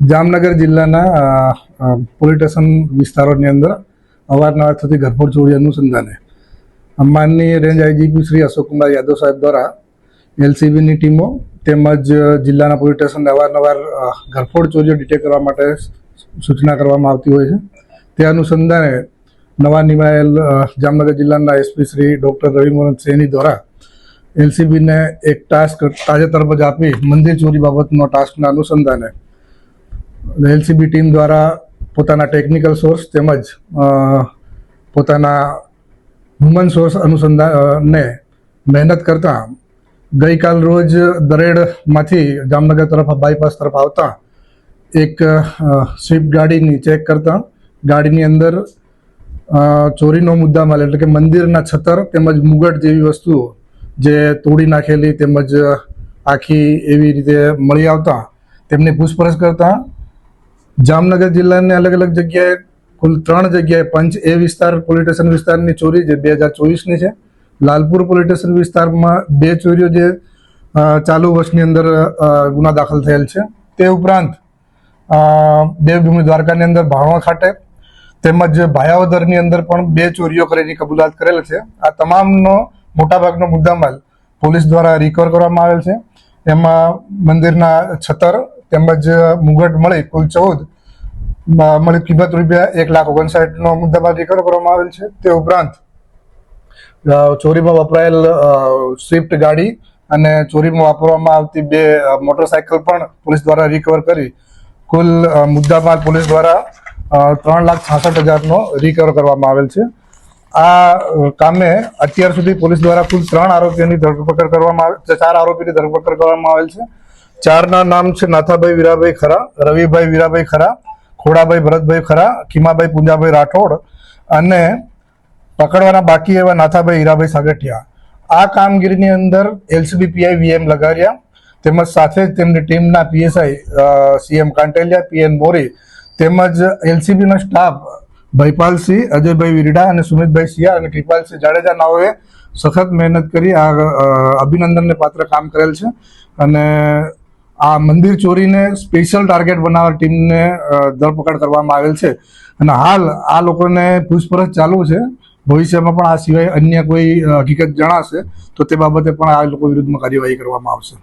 જામનગર જિલ્લાના police station વિસ્તારોની અંદર અવારનવાર થતી ઘરફોડ ચોરી અનુસંધાને માનનીય રેન્જ આઈજીપી શ્રી અશોકકુમાર યાદવ સાહેબ દ્વારા એલસીબીની ટીમો તેમજ જિલ્લાના પોલીસ સ્ટેશનને અવારનવાર ઘરફોડ ચોરીઓ ડિટેક્ટ કરવા માટે સૂચના કરવામાં આવતી હોય છે. તે અનુસંધાને નવા નિમાયેલ જામનગર જિલ્લાના એસપી શ્રી ડૉક્ટર રવિમોહન સૈની દ્વારા એલસીબીને એક ટાસ્ક તાજેતરમાં જ આપી મંદિર ચોરી બાબતનો ટાસ્કના અનુસંધાને. એલસીબી ટીમ દ્વારા પોતાના ટેકનિકલ સોર્સ તેમજ પોતાના હ્યુમન સોર્સ અનુસંધાનને મહેનત કરતા ગઈકાલ રોજ દરેડમાંથી જામનગર તરફ બાયપાસ તરફ આવતા એક સ્વીપ ગાડીની ચેક કરતા ગાડીની અંદર ચોરીનો ચોરીનો મુદ્દામાલ એટલે કે મંદિરના છતર તેમજ મુગટ જેવી વસ્તુઓ જે તોડી નાખેલી તેમજ આખી એવી રીતે મળી આવતા, તેમની પૂછપરછ કરતા, જામનગર જિલ્લાની અલગ અલગ જગ્યાએ કુલ ત્રણ જગ્યાએ પંચ એ વિસ્તાર પોલીસ સ્ટેશન વિસ્તારની ચોરી જે બે હજાર ચોવીસની છે. લાલપુર પોલીસ સ્ટેશન વિસ્તારમાં બે ચોરીઓ જે ચાલુ વર્ષની અંદર ગુના દાખલ થયેલ છે. તે ઉપરાંત દેવભૂમિ દ્વારકાની અંદર ભાણવા ખાતે તેમજ ભાયાવદરની અંદર પણ બે ચોરીઓ કરીને કબૂલાત કરેલ છે. આ તમામનો મોટાભાગનો મુદ્દામાલ પોલીસ દ્વારા રિકવર કરવામાં આવેલ છે. એમાં મંદિરના છતર તેમજ મુગટ મળી કુલ ચૌદ મળી કિંમત રૂપિયા એક લાખ ઓગણસાઠનો મુદ્દામાલ રિકવર કરવામાં આવેલ છે. તે ઉપરાંત ચોરીમાં વપરાયેલ સ્વિફ્ટ ગાડી અને ચોરીમાં વાપરવામાં આવતી બે મોટરસાયકલ પણ પોલીસ દ્વારા રિકવર કરી. કુલ મુદ્દામાલ પોલીસ દ્વારા ત્રણ લાખ છાસઠ હજારનો રિકવર કરવામાં આવેલ છે. આ કામે અત્યાર સુધી પોલીસ દ્વારા કુલ ત્રણ આરોપીઓની ધરપકડ કરવામાં આવે ચાર આરોપીની ધરપકડ કરવામાં આવેલ છે. ચારના નામ છે નાથાભાઈ વીરાભાઈ ખરા, રવિભાઈ વીરાભાઈ ખરા, ખોડાભાઈ ભરતભાઈ ખરા, ખીમાભાઈ પૂંજાભાઈ રાઠોડ અને પકડવાના બાકી એવા નાથાભાઈ હીરાભાઈ સાગઠિયા. આ કામગીરીની અંદર એલસીબી પીઆઈ વીએમ લગાડ્યા, તેમજ સાથે જ તેમની ટીમના PSI CM Kanteliya, PN Mori તેમજ એલસીબીનો સ્ટાફ ભયપાલસિંહ અજયભાઈ વિરડા અને સુમિતભાઈ સિયા અને કૃપાલસિંહ જાડેજા નાઓએ સખત મહેનત કરી આ અભિનંદનને પાત્ર કામ કરેલ છે. અને આ મંદિર ચોરીને સ્પેશિયલ ટાર્ગેટ બનાવવા ટીમને ધરપકડ કરવામાં આવેલ છે. અને હાલ આ લોકોને પૂછપરછ ચાલુ છે. ભવિષ્યમાં પણ આ સિવાય અન્ય કોઈ હકીકત જણાશે તો તે બાબતે પણ આ લોકો વિરુદ્ધમાં કાર્યવાહી કરવામાં આવશે.